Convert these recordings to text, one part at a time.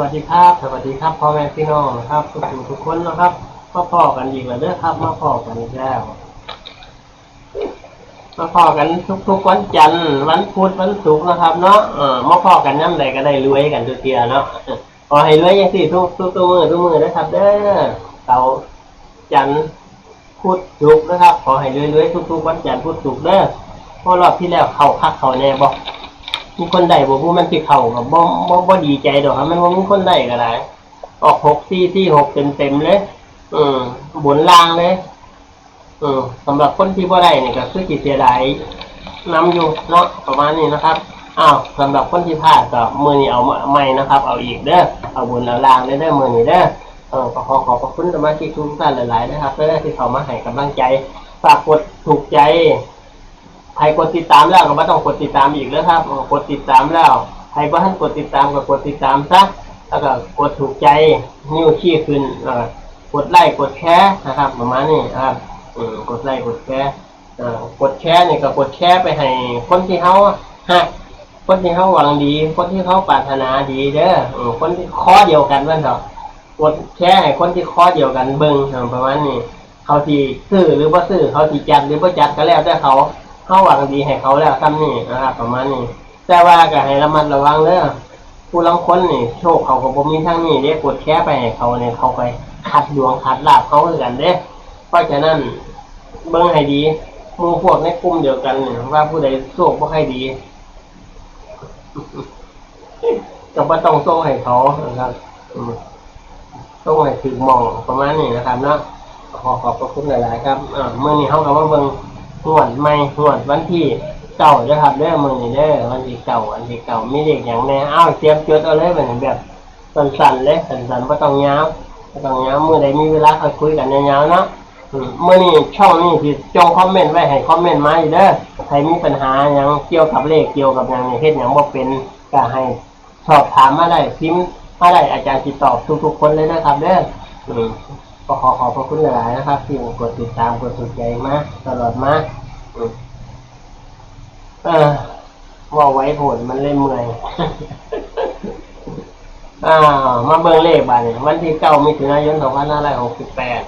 วัสดีครับ สวัสดีครับพ่อแม่พี่น้องครับทุกผู้ทุกคนนะครับมาพ่อกันอีกแล้วเด้อครับมาพ่อกันอีกแล้วมาพ่อกันทุกๆวันจันทร์วันพุธวันศุกร์นะครับ เนาะเออมาพ่อกันย่ำใดก็ได้รวยกันทุกเทียเนาะขอให้รวยย่างสี่ทุกทุกทุกมือทุกมือนะครับ เด้อเสาจันทร์พุธศุกร์นะครับ ขอให้รวยๆทุกๆวันจันทร์พุธศุกร์เด้อเพราะรอบที่แล้วเขาคักเขาแน่บอก มีคนได้บ่ผู้มันสิเข้ากับบ่บ่บ่ดีใจดอกครับมันบ่มีคนได้ก็ได้ออกหกสี่สี่หกเต็มเต็มเลย อืมบนล่างเลย อืมสำหรับคนที่บ่ได้นี่ก็คือสิเสียดายนํอยู่เนาะประมาณนี้นะครับอ้าวสำหรับคนที่พลาดก็มือนี้เอาใหม่นะครับ เอาอีกเด้อเอาบนเอาล่างเลยเด้อมือนี้เด้อเออขอขอบพระคุณสมาชิกทุกท่านหลายๆนะครับเด้อที่เขามาให้กำลังใจฝากกดถูกใจ ใครกดติดตามแล้วก็ไม่ต้องกดติดตามอีกแล้วครับกดติดตามแล้วใครบ่ทันกดติดตามก็กดติดตามซะแล้วก็กดถูกใจนิ้วชี้ขึ้นกดไลค์กดแชร์นะครับประมาณนี้ครับกดไลค์กดแชร์กดแชร์นี่ก็กดแชร์ไปให้คนที่เขาฮักคนที่เขาหวังดี คนที่เขาปรารถนาดีเด้อคนที่ข้อเดียวกันว่าเถอะกดแชร์ให้คนที่ข้อเดียวกันเบิ่งประมาณนี้เขาที่ซื้อหรือว่าซื้อเขาที่จัดหรือว่าจัดก็แล้วแต่เขา เขาหวังดีให้เขาแล้วทำนี่นะครับประมาณนี้ แต่ว่าก็ให้ระมัดระวังเด้อผู้ลังคนนี่โชคเขาก็บ่มีทั้งนี้เด้กดแค่ไปให้เขาเนี่ยเขาไปขัดดวงขัดลาบเขาคือนกันเด้เพราะฉะนั้นเบิ่งให้ดีมูพวกในกลุ่มเดียวกันว่าผู้ใดโชคบ่ค่อยดีก็บ่ต้องส่งให้เขานะครับอืมส่งให้ถึงมองประมาณนี้นะครับเนาะขอขอบพระคุณหลาย ๆ ครับอ่ามื้อนี้เฮาก็มาเบิ่ง หวดไม่หวดวันที่เก่าเด้อครับเด้อมือนี่เด้อวันที่เก่าวันที่เก่ามีเด็กอย่างแน่อ้าวเตรียมจดเอาเลยแบบแบบสั้นๆเลยสั้นๆไม่ต้องยาวไม่ต้องยาวมือใดมีเวลาค่อยคุยกันยาวๆเนาะอืมมื่อนี้ช่องนี้ที่จงคอมเมนต์ไว้ให้คอมเมนต์มาอยู่เด้อใครมีปัญหาอย่างเกี่ยวกับเลขเกี่ยวกับอย่างเฮ็ดอย่างบ่เป็นก็ให้สอบถามมาได้พิมพ์มาได้อาจารย์ติดตอบทุกๆคนเลยนะครับเด้อ ก็ขอขอบพระคุณหลาย ๆ นะครับที่กดติดตามกดถูกใจมาตลอดมาอืมเออว่าไว้ผลมันเล่นเมื่อยอ่ามาเบิ่งเลขบาทนี่วันที่เก้ามิถุนายนสองพันห้าร้อยหกสิบแปด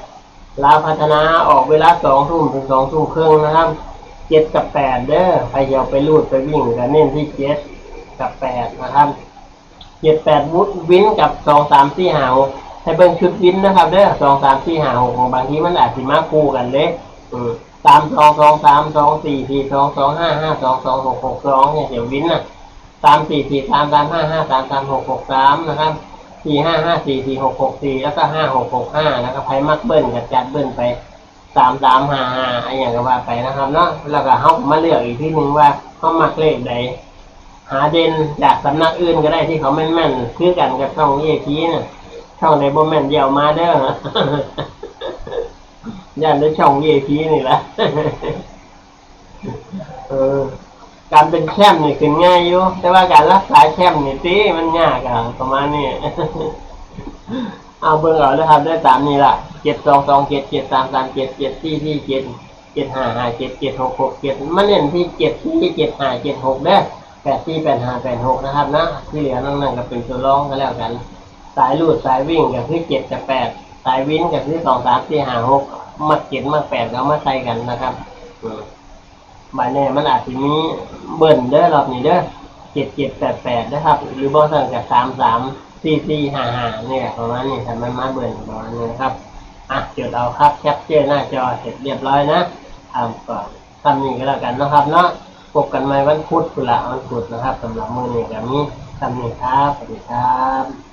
ลาพัฒนาออกเวลาสองทุ่มถึงสองทุ่มครึ่งนะครับเจ็ดกับแปดเด้อใครจะเอาไปรูดไปวิ่งก็เน้นที่เจ็ดกับแปดนะครับเจ็ดแปดวุฒวินกับสองสามสี่หาว ให้เบิ่งชุดวินนะครับเด้อสองสามสี่ห้าหกบางทีมันอาจสิมาคู่กันเด้อืมสามสองสองสามสองสี่สี่สองสองห้าห้าสองสองหกหกสองเนี่ยเดี๋ยววินน่ะสามสี่สี่สามสามห้าห้าสามสามหกหกสามนะครับสี่ห้าห้าสี่สี่หกหกสี่แล้วก็ห้าหกหกห้านะครับใครมักเบิ้ลกับจัดเบิ้ลไปสามสามห้าห้าอะไรอย่างก็ว่าไปนะครับเนาะแล้วก็เขามาเลือกอีกที่หนึ่งว่าเขามักเลขใดหาเด่นจากสำนักอื่นก็ได้ที่เขาแม่นๆคือกันกับช่องเอพีน่ะ ช่องในบ่แม่นเดียวมาเด้อย่านได้ช่อง VIP นี่แหละเออ การเป็นแชมป์นี่ขึ้นง่ายอยู่ แต่ว่าการรักษาแชมป์นี่ติมันยากอะประมาณนี้เอาเบิ่งเอาเลยครับได้ตามนี้ล่ะเจ็ดสองสองเจ็ดเจ็ดสามสามเจ็ดเจ็ดสี่ที่เจ็ดเจ็ดห้าห้าเจ็ดเจ็ดหกหกเจ็ดมันเน้นที่เจ็ดที่เจ็ดห้าเจ็ดหกเด้แปดที่แปดห้าแปดหกนะครับนะที่เหลือนั่นๆก็เป็นตัวรองก็แล้วกัน สายลูดสายวิ่งกับที่เจ็ดกับแปดสายวิ่งกับที่สองสามสี่ห้าหกมาเจ็ดมาแปดก็มาใส่กันนะครับอืมบายแน่มันอาจจะมีเบิ่นเด้อรอบนี้เด้อเจ็ดเจ็ดแปดแปดนะครับ หรือบางสั่งกับสามสามสี่สี่ห้าห้าเนี่ยประมาณนี้ทำมันมาเบิ่นประมาณนี้นะครับอะจดเอาครับแคปเจอร์หน้าจอเสร็จเรียบร้อยนะทำก่อนทำนี้ก็แล้วกันนะครับเนาะพบกันใหม่วันพุธกุละวันพุธนะครับสำหรับมือนี้กับนี้ทำนี้ครับสวัสดีครับ